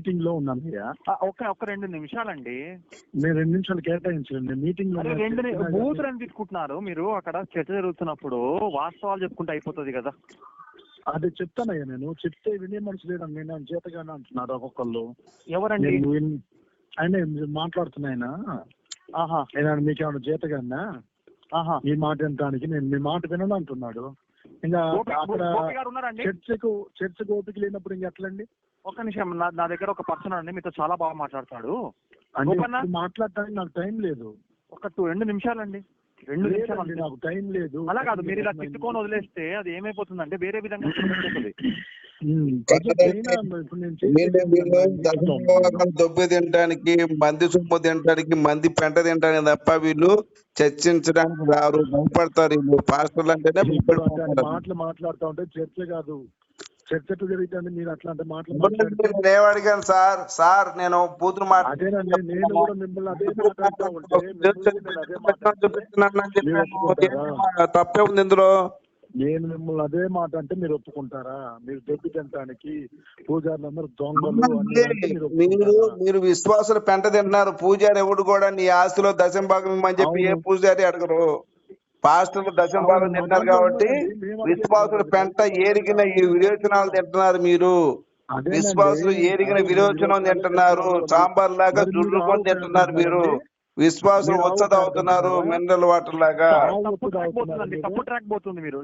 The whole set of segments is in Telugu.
మీటింగ్లో ఉన్నాను అయ్యా. ఒక్క ఒక్క రెండు నిమిషాలండి. నేను రెండు నిమిషాలు కేటాయించండి. మీటింగ్లో. రెండు బూతులు. అని తిట్టుకుంటున్నారు మీరు అక్కడ చర్చ జరుగుతున్నప్పుడు వాస్తవాలు చెప్పుకుంటే అయిపోతుంది కదా. అది చెప్తానయ్యా నేను. చెప్తే వినే మనసు లేదని నేను చేతగానే అంటున్నారు ఒక్కొక్కళ్ళు. ఎవరండి? నేను ఆయన మీరు మాట్లాడుతున్నా ఆయన. ఆహా. ఆయన మీకేమైనా చేతగానా? ఆహా. ఈ మాట వినడానికి నేను మీ మాట వినను అంటున్నాడు. ఇంకా అక్కడ చర్చకు చర్చకు ఓపిక లేనప్పుడు ఇంక ఒక్క నిమిషం నా నా దగ్గర ఒక పర్సన్ అండి మీతో చాలా బాగా మాట్లాడతాడు. అంటే మాట్లాడటానికి నాకు టైం లేదు. ఒక టూ రెండు నిమిషాలండి. రెండు నిమిషాలు. నాకు టైం లేదు. అలా కాదు మీరు ఇలా తిట్టుకొని వదిలేస్తే అది ఏమైపోతుందంటే వేరే విధంగా దొబ్బి తినడానికి మంది సొమ్ము తినడానికి మంది పెంట తినడానికి తప్ప వీళ్ళు చర్చించడానికి రారు భయపడతారు. వీళ్ళు పాస్టర్లు అంటేనే మాటలు మాట్లాడుతా ఉంటే చర్చ కాదు. చర్చ జరుగుతుంది మీరు అట్లాంటి మాటలు ఇవ్వండి, మాట్లాడితే నేను ఏమడిగాను సార్? సార్ నేను బూతులు అదేనండి నేను కూడా మిమ్మల్ని అదే? తప్పే ఉంది ఇందులో. నేను మిమ్మల్ని అదే మాట అంటే మీరు ఒప్పుకుంటారా? మీరు దెబ్బి తినడానికి పూజారులందరూ దొంగలు అని మీరు మీరు విశ్వాసులు పెంట తింటున్నారు. పూజారి ఎవడు కూడా నీ ఆస్తిలో దశం భాగం ఇమ్మని చెప్పి ఏ. పూజారి అడగరు. పాస్టర్లు దశం భాగం తింటున్నారు కాబట్టి విశ్వాసులు. పెంట ఏరిగిన ఈ విరోచనాలు తింటున్నారు మీరు. విశ్వాసులు ఏరిగిన విరోచనం తింటున్నారు. సాంబార్ లాగా జుర్రుకొని తింటున్నారు మీరు? విశ్వాసులు తింటున్నారా? మినరల్ వాటర్ లాగా. తప్పు ట్రాక్ మీరు?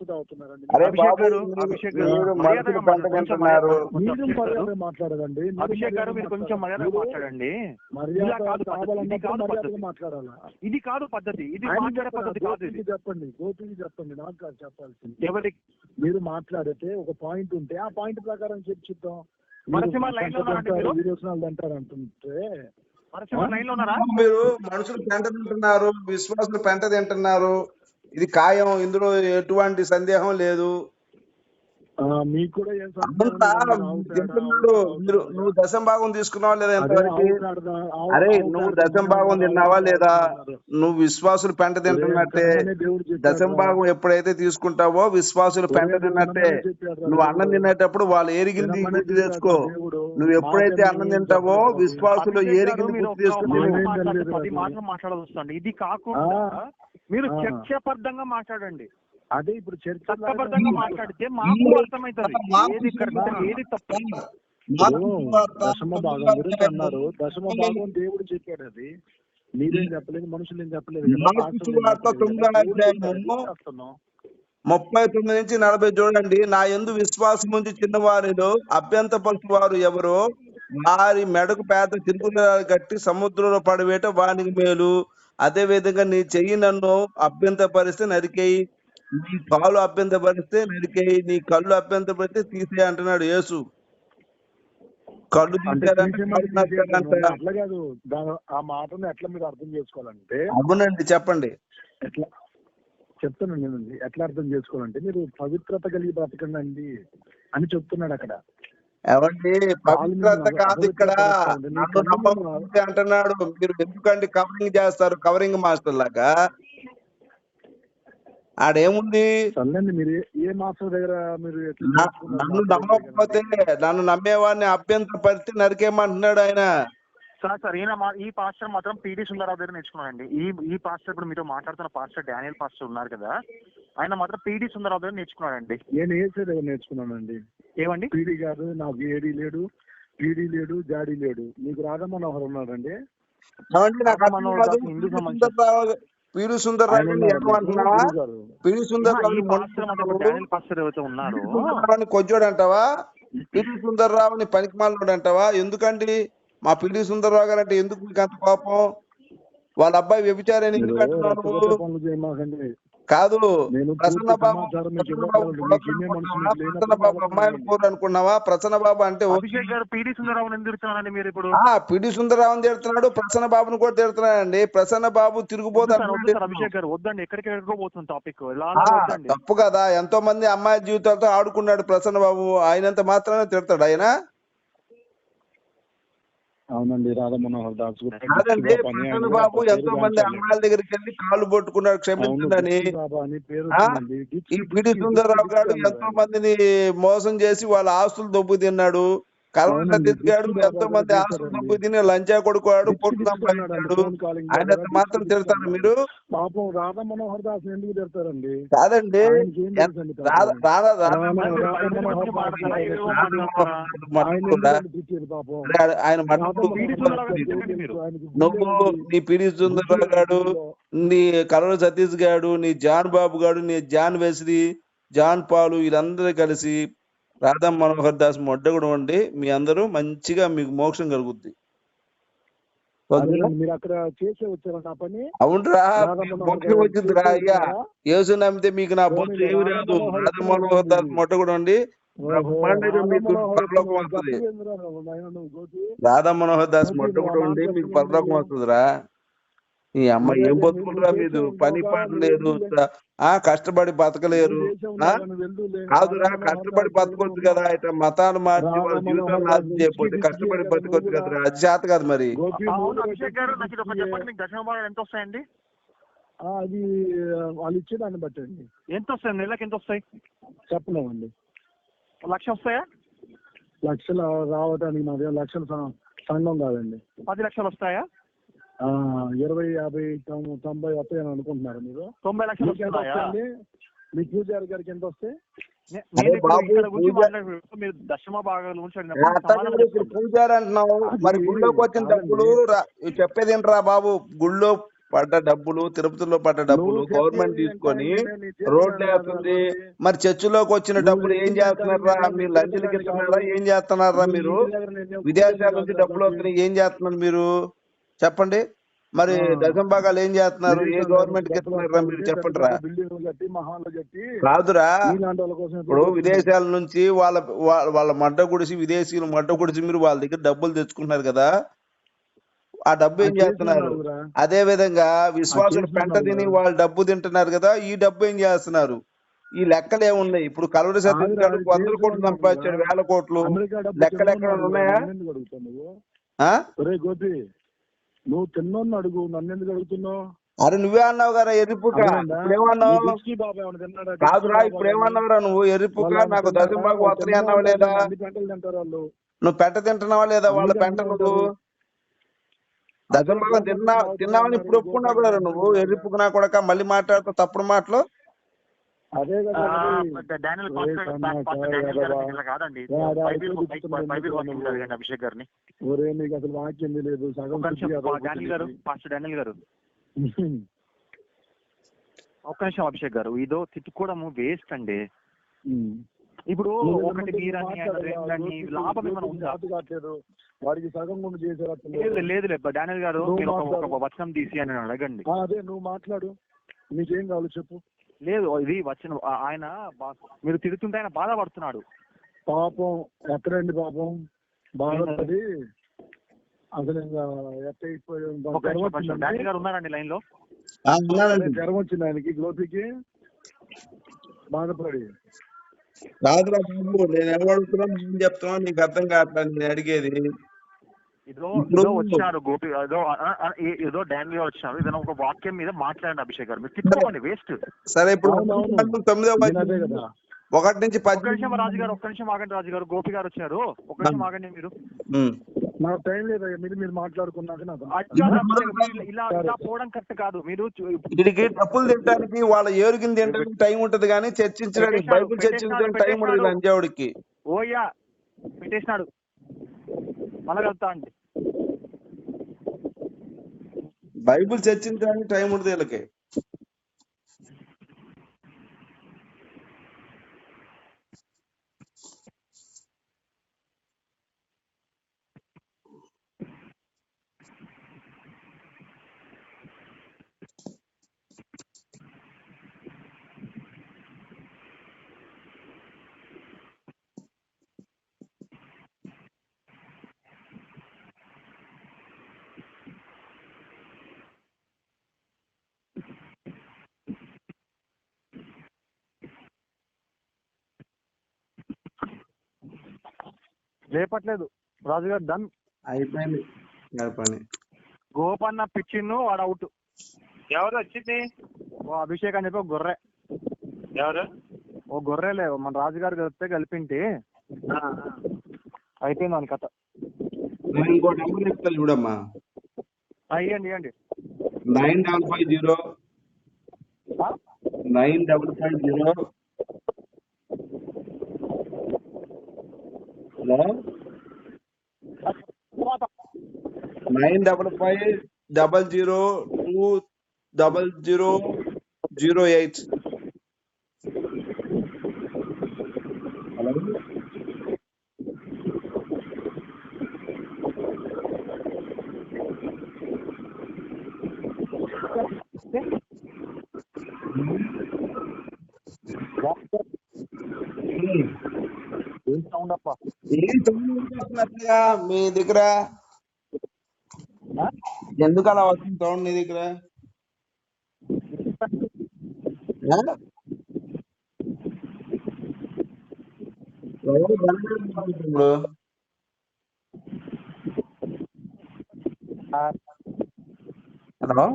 పోతుంది అరే బాబు మర్యాదగా మనుషులు పెంట మాట్లాడండి. కొంచెం తింటున్నారు మర్యాద- మీరు మర్యాద మాట్లాడదండి అభిషేక్ గారు మర్యాదగా మీరు కొంచెం మర్యాద మాట్లాడాలి. మాట్లాడండి ఇది కాదు మర్యాదగా పద్ధతి. మాట్లాడాలా? ఇది కాదు పద్ధతి మాట్లాడే కాదు ఇది. చెప్పండి గోపికి చెప్పండి నాకు కాదు చెప్పాల్సింది. ఎవరి మీరు మాట్లాడితే ఒక పాయింట్ ఉంటే ఆ పాయింట్ ప్రకారం చర్చిద్దాం. నరసింహ లైన్లో అంటుంటే. మీరు మనుషులు పెంట తింటున్నారు విశ్వాసులు పెంట తింటున్నారు. ఇది ఖాయం ఇందులో ఎటువంటి సందేహం లేదు. మీకు కూడా ఏం మీరు. నువ్వు దశం భాగం తీసుకున్నావా లేదా ఎంతవరకు అరే నువ్వు దశం భాగం తిన్నావా లేదా. నువ్వు విశ్వాసులు పెంట తింటున్నట్టే దశం. భాగం ఎప్పుడైతే తీసుకుంటావో విశ్వాసులు పెంట తిన్నట్టే నువ్వు అన్నం. తినేటప్పుడు వాళ్ళు ఏరిగింది గుర్తు తెచ్చుకో. నువ్వు ఎప్పుడైతే అన్నం తింటావో. విశ్వాసులు ఏరిగింది గుర్తు ఒక మాట తెచ్చుకో నేనేం మాట్లాడితే తెలియదు పది అది. మాటలు మాట్లాడాల్సి వస్తుంది ఇది కాకుండా. మీరు ఆ. చర్చబద్ధంగా మాట్లాడండి అదే ఇప్పుడు చర్చ మాట్లాడితే మాకు అర్థమవుతుంది. ఏది కరెక్ట్ ఏది తప్పు? దశమ భాగం గురించి అన్నారు. దశమ భాగం దేవుడు చెప్పాడు అది. మీరేం చెప్పలేదు మనుషులు ఏం చెప్పలేదు. ముప్పై తొమ్మిది నుంచి నలభై చూడండి. నా ఎందు విశ్వాసం ఉంచి చిన్నవారిలో అభ్యంతపరచు వారు ఎవరో వారి మెడకు పేద తిరుగులాలు కట్టి సముద్రంలో పడవేట వానికి మేలు. అదే విధంగా నీ చెయ్యి నన్ను అభ్యంతపరిస్తే నరికేయి. నీ కాలు అభ్యంతపరిస్తే నరికేయి నీ కళ్ళు అభ్యంతపరిస్తే తీసేయి అంటున్నాడు యేసు. కళ్ళు. అట్లా కాదు. ఆ మాటను ఎట్లా మీరు అర్థం చేసుకోవాలంటే అవునండి చెప్పండి. ఎట్లా? చెప్తాను నేను. ఎట్లా అర్థం చేసుకోవాలంటే మీరు పవిత్రత కలిగి బ్రతకండి అని చెప్తున్నాడు అక్కడ. ఏమండి? పవిత్రత కాదు ఇక్కడ. నన్ను నమ్మకం అంటున్నాడు. మీరు ఎందుకండి కవరింగ్ చేస్తారు? కవరింగ్ మాస్టర్ లాగా? ఆడేముంది? చల్లండి మీరు ఏ- మాస్టర్ దగ్గర మీరు? నన్ను నమ్మకపోతే నన్ను నమ్మేవాడిని అభ్యంతర పరిస్థితి నరికేయమంటున్నాడు ఆయన. సార్ సార్ ఈయన మా- ఈ పాస్టర్ మాత్రం పీడి సుందరరావు దగ్గర నేర్చుకున్నాడండి. ఈ ఈ పాస్టర్ ఇప్పుడు మీతో మాట్లాడుతున్న పాస్టర్ డానియల్ పాస్టర్ ఉన్నారు కదా ఆయన మాత్రం పీడి సుందరరావు దగ్గర నేర్చుకున్నాడండి. నేను ఏసే దగ్గర నేర్చుకున్నానండి ఏమండి? పీడి కాదు నాకు ఏడి లేడు పీడి లేడు జాడి లేడు. మీకు రాధా మనోహర్ ఉన్నాడండి. హిందూ సంబంధించి- పీడి గారు. పీడి ఉన్నారో సుందర్రావుని కొజ్జోడు అంటావా పిడి సుందర్రావుని పనికిమాలోడు అంటావా ఎందుకండి? మా పిడి సుందర్రావు గారు అంటే ఎందుకు మీకు అంత కోపం? వాళ్ళ అబ్బాయి వ్యభిచారని మీరు ఎందుకు కాదు నేను ప్రసన్న బాబు ప్రసన్న బాబు అమ్మాయిల కూర అనుకున్నావా? ప్రసన్న బాబు అంటే ఓకే. అభిషేక్ గారు పీడి సుందరరావు ఎందుకు మీరు ఇప్పుడు? పిడి సుందరరావుని తిడుతున్నాడు ప్రసన్న బాబుని కూడా తిడుతున్నాడండి. ప్రసన్న బాబు అంటున్నాడు. అభిషేక్ గారు వద్దండి ఎక్కడికి పోతుంది టాపిక్. తప్పు కదా. ఎంతో మంది అమ్మాయి జీవితాలతో ఆడుకున్నాడు ప్రసన్న బాబు. ఆయనంత మాత్రమే తిడతాడు ఆయన. అవునండి రాధా మనోహర్ దాస్ బాబా కూడా ఎంతో మంది. అమ్మాయిల దగ్గరికి వెళ్ళి కాళ్ళు పట్టుకున్నారు క్షమించండి ఈ పిడి సుందరరావు గారు ఎంతో. మందిని మోసం చేసి వాళ్ళ ఆస్తులు దొబ్బు తిన్నాడు గిచ్చి బాబా ఎంతో మంది. దొబ్బు తిని లంచా కొడుకువాడు గిచ్చి, పొట్టు సంపాదించాడు ఆయన మాత్రం తిడతారు. మీరు పాపం రాధా మనోహర్ దాస్ ఎందుకు తిడతారండి కాదండి? రాధా ఆయన నువ్వు గుండె. నీ పిడి సుందరరావు గారు నీ కలవ సతీష్ గారు నీ జాన్ బాబు గారు నీ జాన్ వెస్లీ జాన్ పాలు వీళ్ళందరూ కలిసి రాధా మనోహర్ దాస్ మొడ్డగుడు ఉండి మీ అందరూ మంచిగా మీకు మోక్షం కలుగుద్ది మీరు అక్కడ చేసే వచ్చారా నా పని అవునరా మోక్షం గారు వచ్చిందిరా చేసే అయ్యా? యేసు నమ్మితే మీకు నా పోనీలే, ఏమి రాధా రాదు మనోహర్ రాధా మనోహర్ దాస్ ఉండి ఓహో, బ్రహ్మాండంగా రాధా మీకు పరలోకం వస్తుంది. రాధా మనోహర్ దాస్ మొట్టగుడు నువ్వు ఉండి మీకు పరలోకం. వస్తుందిరా ఈ అమ్మ ఏం నువ్వు మీరు పని పాట లేదు. ఆ కష్టపడి బతకలేరు. కాదురా కష్టపడి బతకొచ్చు కదా ఇట్లా మతాలు మార్చి వాళ్ళ జీవితాలు మనోహర్ నాశనం చేయకపోతే కష్టపడి బతకొచ్చు కదరా అది చేత కాదు మరి. ఎంత వస్తాయండి? ఆ, అది వాళ్ళు ఇచ్చేదాన్ని బట్టి అండి. ఎంత వస్తాయి నెలకి ఎంత వస్తాయి? చెప్పలేమండి. లక్ష వస్తాయా? లక్షలు రావడానికి మాది లక్షల సం- సంఘం కాదండి. పది లక్షలు వస్తాయా? ఇరవై యాభై తొంభై వస్తాయి అని అనుకుంటున్నారు మీరు. తొంభై లక్షలు వస్తాయండి మీ పూజారి గారికి ఎంత వస్తాయి. పూజారి అంటున్నావు. మరి గుళ్ళోకి వచ్చిన. డబ్బులు చెప్పేది ఏంట్రా బాబు? గుళ్ళో పడ్డ డబ్బులు తిరుపతిలో పడ్డ డబ్బులు గవర్నమెంట్ తీసుకొని రోడ్లు వేస్తుంది. మరి చర్చిలోకి వచ్చిన డబ్బులు ఏం చేస్తున్నారా మీరు లంచులకి ఇస్తున్నారా. ఏం చేస్తున్నారా మీరు? విదేశాల నుంచి డబ్బులు వస్తున్నాయి ఏం చేస్తున్నారు మీరు? చెప్పండి. మరి. దశం భాగాలు ఏం చేస్తున్నారు? ఏ గవర్నమెంట్ మీరు వస్తాయి, చెప్పండి పెద్ద పెద్ద బిల్డింగ్లు కట్టి మహాలు కట్టి కాదురా నీలాంటి వాళ్ళ కోసం ఇప్పుడు విదేశాల నుంచి వాళ్ళ వాళ్ళ- మడ్డ గుడిసి విదేశీయులు మడ్డ గుడిసి మీరు వాళ్ళ దగ్గర డబ్బులు తెచ్చుకుంటున్నారు కదా. ఆ డబ్బు ఏం చేస్తున్నారు. అదే విధంగా విశ్వాసులు పెంట తిని. వాళ్ళు డబ్బు తింటున్నారు కదా ఈ డబ్బు ఏం చేస్తున్నారు? ఈ లెక్కలు ఏమున్నాయి? ఇప్పుడు కలవరి అది వందల కోట్లు సంపాదించాడు. వేల కోట్లు. లెక్కలు ఎక్కడ ఉన్నాయా? అడుగు, నన్ను ఎందుకు అడుగుతావు నువ్వు తిన్నోன்னு అడుగు నన్ను ఎందుకు అడుగుతున్నావు? అరే నువ్వే అన్నావు కదా ఎర్రిపుక? ఇప్పుడేమన్నావు? కాదురా డిస్కీ ఇప్పుడు బాబా ఏమన్నావురా నువ్వు ఎర్రిపుక నాకు వాళ్ళు వస్తున్నాయి అన్నావు? లేదా? నువ్వు పెంట తింటున్నావా లేదా? వాళ్ళ పెంట నువ్వు అదే తిన్నా తిన్నావని ఇప్పుడు ఒప్పుకున్నావు కదా నువ్వు? ఎర్రిపుక నా కొడక మళ్ళీ మాట్లాడుతూ తప్పుడు మాటలు. అదే కదా కాదండి. అభిషేక్ గారిని. ఒరే నీకు అసలు వాక్యం తెలియదు సగం డానియల్ గారు. పాస్టర్ డానియల్ గారు. ఒక్క నిమిషం అభిషేక్ గారు ఇదో తిట్టుకోవడము వేస్ట్ అండి. ఇప్పుడు ఒకటి మీరని లాభం ఏమైనా ఉందా. వాడికి సగం గుండు చేశారు. లేదు లేదు. డానియల్ గారు ఒక-. వచనం తీసి అని అడగండి. అదే నువ్వు మాట్లాడు. నీకేం కావాలో చెప్పు. లేదు ఇది వచ్చిన ఆయన మీరు తిడుతుంటే ఆయన బాధపడుతున్నాడు. పాపం ఎక్కడండి పాపం? బాధపడి అసలు డానియల్ గారు ఉన్నారండి లైన్లో. జ్వరం వచ్చింది ఆయనకి గోపికి? బాధపడి. కాదురా బాబు నేను ఎవరు అడుగుతున్నా చెప్తున్నా నీకు అర్థం కావట్లేదు నేను అడిగేది. ఏదో ఏదో వచ్చినారు గోపి ఏదో ఏదో డానియల్ గారు వచ్చినారు ఏదైనా ఒక వాక్యం మీద మాట్లాడండి అభిషేక్ గారు. మీరు తిట్టుకోండి వేస్ట్. సరే ఇప్పుడు తొమ్మిదో ఒకటి నుంచి ఒక్క నిమిషం రాజు గారు ఒక్క నిమిషం ఆగండి రాజు గారు గోపి గారు వచ్చారు. ఒక్క నిమిషం ఆగండి మీరు. నాకు టైం లేదు మీరు మీరు మాట్లాడుకున్నాక ఇలా ఇలా పోవడం కరెక్ట్ కాదు. మీరు వీడికి డబ్బులు తినడానికి వాళ్ళ ఏరుగిని తినడానికి టైం ఉంటది కానీ చర్చించడానికి బైబుల్ చర్చించడానికి టైం ఉండదు. లంజావుడికి. ఓయ్యా పెట్టేసినాడు మళ్ళా కలుతా అండి. బైబుల్ చర్చించడానికి టైం ఉండదు వీళ్ళకి. లేపట్లేదు. రాజు గారు డన్. అయిపోయింది. గారి పని. గోపన్న పిచ్చిన్ను వాడు అవుట్. ఎవరు వచ్చింది? ఓ అభిషేక్ అని చెప్పి ఒక గొర్రె. ఎవరు? ఓ గొర్రెలే మన రాజుగారు కలిపితే కలిపింటి. ఆ, అయిపోయింది దాని కథ. నేను ఇంకో నెంబర్ చెప్తాను చూడమ్మా. ఆ, ఇవ్వండి nine double five zero? Nine double five zero. Hello తర్వాత nine double five double zero two double zero zero eight hello ఏం సౌండ్ అప్ప మీ దగ్గర? ఎందుకు అలా వస్తుంది సౌండ్ నీ దగ్గర? ఇప్పుడు? హలో?